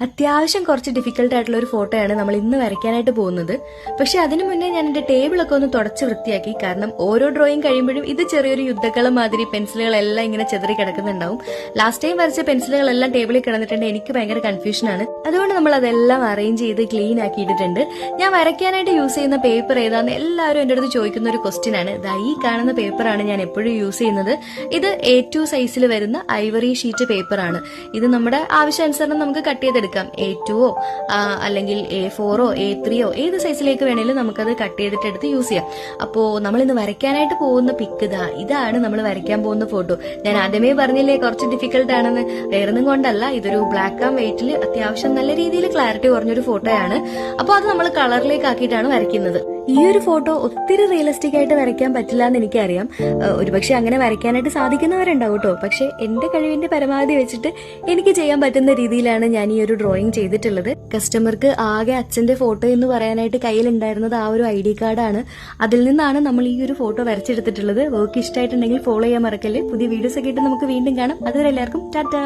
അത്യാവശ്യം കുറച്ച് ഡിഫിക്കൽട്ട് ആയിട്ടുള്ള ഒരു ഫോട്ടോയാണ് നമ്മൾ ഇന്ന് വരയ്ക്കാനായിട്ട് പോകുന്നത്. പക്ഷെ അതിനു മുന്നേ ഞാൻ എന്റെ ടേബിളൊക്കെ ഒന്ന് തുടച്ച് വൃത്തിയാക്കി. കാരണം ഓരോ ഡ്രോയിങ് കഴിയുമ്പോഴും ഇത് ചെറിയൊരു യുദ്ധക്കളം മാതിരി പെൻസിലുകളെല്ലാം ഇങ്ങനെ ചെതറി കിടക്കുന്നുണ്ടാവും. ലാസ്റ്റ് ടൈം വരച്ച പെൻസിലുകളെല്ലാം ടേബിളിൽ കിടന്നിട്ടുണ്ട്. എനിക്ക് ഭയങ്കര കൺഫ്യൂഷനാണ് അതുകൊണ്ട് നമ്മൾ അതെല്ലാം അറേഞ്ച് ചെയ്ത് ക്ലീൻ ആക്കിയിട്ടുണ്ട് ഞാൻ വരയ്ക്കാനായിട്ട് യൂസ് ചെയ്യുന്ന പേപ്പർ ഏതാന്ന് എല്ലാവരും എന്റെ അടുത്ത് ചോദിക്കുന്ന ഒരു ക്വസ്റ്റ്യൻ ആണ്. ദാ ഈ കാണുന്ന പേപ്പറാണ് ഞാൻ എപ്പോഴും യൂസ് ചെയ്യുന്നത്. ഇത് എ ടു സൈസിൽ വരുന്ന ഐവറി ഷീറ്റ് പേപ്പറാണ് ഇത് നമ്മുടെ ആവശ്യാനുസരണം നമുക്ക് കട്ട് ചെയ്തെടുക്കാം. എ ടുവോ അല്ലെങ്കിൽ എ ഫോറോ എ ത്രീയോ ഏത് സൈസിലേക്ക് വേണേലും നമുക്കത് കട്ട് ചെയ്തിട്ട് എടുത്ത് യൂസ് ചെയ്യാം. അപ്പോൾ നമ്മൾ ഇന്ന് വരയ്ക്കാനായിട്ട് പോകുന്ന പിക്ക് ഇതാ ഇതാണ് നമ്മൾ വരയ്ക്കാൻ പോകുന്ന ഫോട്ടോ ഞാൻ ആദ്യമേ പറഞ്ഞില്ലേ കുറച്ച് ഡിഫിക്കൽട്ട് ആണെന്ന്. വേറൊന്നും കൊണ്ടല്ല ഇതൊരു ബ്ലാക്ക് ആൻഡ് വൈറ്റിൽ അത്യാവശ്യം നല്ല രീതിയിൽ ക്ലാരിറ്റി കുറഞ്ഞൊരു ഫോട്ടോയാണ് അപ്പോൾ അത് നമ്മൾ കളറിലേക്ക് ആക്കിയിട്ടാണ് വരയ്ക്കുന്നത്. ഈ ഒരു ഫോട്ടോ ഒത്തിരി റിയലിസ്റ്റിക് ആയിട്ട് വരയ്ക്കാൻ പറ്റില്ല എന്ന് എനിക്കറിയാം ഒരുപക്ഷെ അങ്ങനെ വരയ്ക്കാനായിട്ട് സാധിക്കുന്നവരുണ്ടാവും കേട്ടോ പക്ഷെ എന്റെ കഴിവിന്റെ പരമാവധി വെച്ചിട്ട് എനിക്ക് ചെയ്യാൻ പറ്റുന്ന രീതിയിലാണ് ഞാൻ ഈ ഒരു ഡ്രോയിങ് ചെയ്തിട്ടുള്ളത്. കസ്റ്റമർക്ക് ആകെ അച്ഛന്റെ ഫോട്ടോ എന്ന് പറയാനായിട്ട് കയ്യിലുണ്ടായിരുന്നത് ആ ഒരു ഐ ഡി കാർഡാണ്. അതിൽ നിന്നാണ് നമ്മൾ ഈ ഒരു ഫോട്ടോ വരച്ചെടുത്തിട്ടുള്ളത്. വർക്ക് ഇഷ്ടമായിട്ടുണ്ടെങ്കിൽ ഫോളോ ചെയ്യാൻ മറക്കല്ലേ. പുതിയ വീഡിയോസ് ഒക്കെ ഇട്ട് നമുക്ക് വീണ്ടും കാണാം. അതുവരെ എല്ലാവർക്കും ടാറ്റാ.